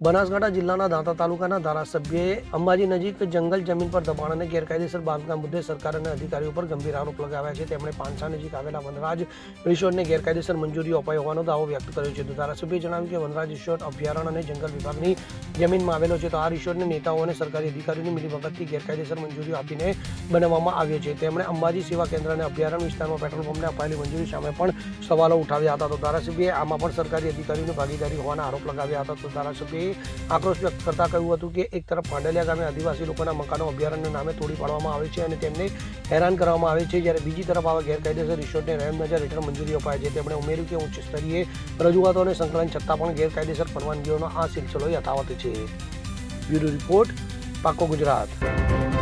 બનાસકાંઠા જિલ્લાના દાંતા તાલુકાના ધારાસભ્યએ અંબાજી નજીક જંગલ જમીન પર દબાણ અને ગેરકાયદેસર બાંધકામ મુદ્દે સરકાર અને અધિકારીઓ પર ગંભીર આરોપ લગાવ્યા છે. તેમણે પાંછા નજીક આવેલા વનરાજ રિસોર્ટને ગેરકાયદેસર મંજૂરીઓ અપાઈ હોવાનો દાવો વ્યક્ત કર્યો છે. તો ધારાસભ્યએ જણાવ્યું કે વનરાજ રિસોર્ટ અભયારણ્ય અને જંગલ વિભાગની જમીનમાં આવેલો છે. તો આ રિસોર્ટને નેતાઓ અને સરકારી અધિકારીઓની મિલીભગતથી ગેરકાયદેસર મંજૂરીઓ આપીને બનાવવામાં આવ્યો છે. તેમણે અંબાજી સેવા કેન્દ્ર અને અભયારણ્ય વિસ્તારમાં પેટ્રોલ પંપને અપાયેલી મંજૂરી સામે પણ સવાલો ઉઠાવ્યા હતા. તો ધારાસભ્યએ આમાં પણ સરકારી અધિકારીઓની ભાગીદારી હોવાના આરોપ લગાવ્યા હતા. તો ધારાસભ્યએ આક્રોશ વ્યક્ત કરતા કહ્યું હતું કે એક તરફ પાંડલિયા ગામે આદિવાસી લોકોના મકાનો અભયારણ્ય નામે તોડી પાડવામાં આવે છે અને તેમને હેરાન કરવામાં આવે છે, જ્યારે બીજી તરફ આવા ગેરકાયદેસર રિસોર્ટને રહેમનજર હેઠળ મંજૂરી અપાય છે. તેમણે ઉમેર્યું કે ઉચ્ચ સ્તરીય રજૂઆતો અને સંકલન છતાં પણ ગેરકાયદેસર પરવાનગીઓનો આ સિલસિલો યથાવત છે. બ્યુરો રિપોર્ટ પાકો ગુજરાત.